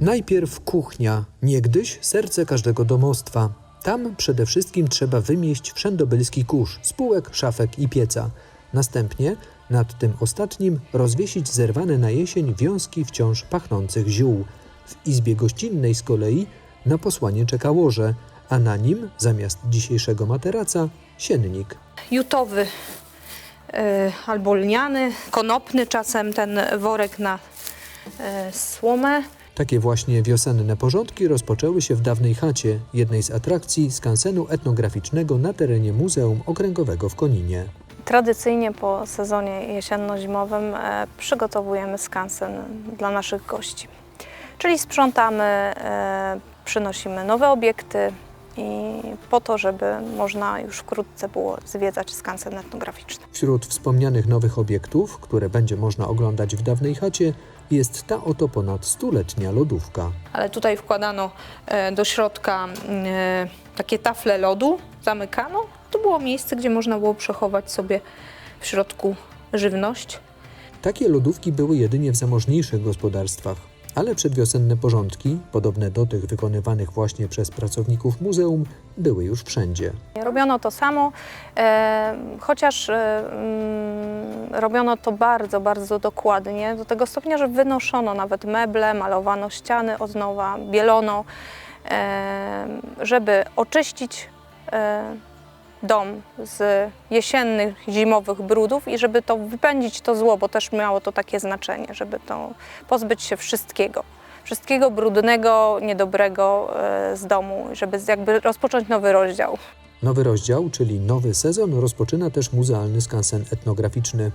Najpierw kuchnia, niegdyś serce każdego domostwa. Tam przede wszystkim trzeba wymieść wszędobylski kurz, spółek, szafek i pieca. Następnie nad tym ostatnim rozwiesić zerwane na jesień wiązki wciąż pachnących ziół. W izbie gościnnej z kolei na posłanie czeka łoże, a na nim zamiast dzisiejszego materaca siennik. jutowy e, albo lniany, konopny czasem ten worek na e, słomę. Takie właśnie wiosenne porządki rozpoczęły się w dawnej chacie, jednej z atrakcji skansenu etnograficznego na terenie Muzeum Okręgowego w Koninie. Tradycyjnie po sezonie jesienno-zimowym e, przygotowujemy skansen dla naszych gości. Czyli sprzątamy, e, przynosimy nowe obiekty i po to, żeby można już wkrótce było zwiedzać skansen etnograficzny. Wśród wspomnianych nowych obiektów, które będzie można oglądać w dawnej chacie, jest ta oto ponad stuletnia lodówka. Ale tutaj wkładano e, do środka e, takie tafle lodu, zamykano. To było miejsce, gdzie można było przechować sobie w środku żywność. Takie lodówki były jedynie w zamożniejszych gospodarstwach, ale przedwiosenne porządki, podobne do tych wykonywanych właśnie przez pracowników muzeum, były już wszędzie. Robiono to samo, e, chociaż e, mm, robiono to bardzo, bardzo dokładnie, do tego stopnia, że wynoszono nawet meble, malowano ściany od nowa, bielono, e, żeby oczyścić e, dom z jesiennych, zimowych brudów i żeby to wypędzić to zło, bo też miało to takie znaczenie, żeby to pozbyć się wszystkiego. Wszystkiego brudnego, niedobrego e, z domu, żeby jakby rozpocząć nowy rozdział. Nowy rozdział, czyli nowy sezon, rozpoczyna też muzealny skansen etnograficzny.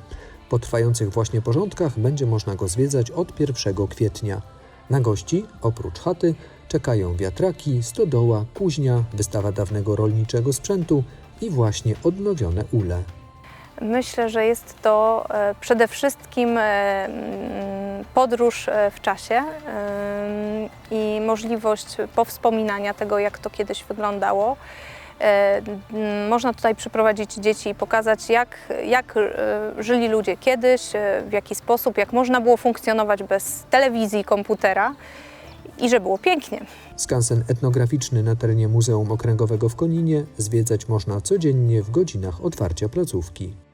Po trwających właśnie porządkach będzie można go zwiedzać od 1 kwietnia. Na gości, oprócz chaty, czekają wiatraki, stodoła, kuźnia, wystawa dawnego rolniczego sprzętu i właśnie odnowione ule. Myślę, że jest to e, przede wszystkim e, podróż e, w czasie i możliwość powspominania tego, jak to kiedyś wyglądało. Można tutaj przyprowadzić dzieci i pokazać, jak, jak żyli ludzie kiedyś, w jaki sposób, jak można było funkcjonować bez telewizji, komputera i że było pięknie. Skansen etnograficzny na terenie Muzeum Okręgowego w Koninie zwiedzać można codziennie w godzinach otwarcia placówki.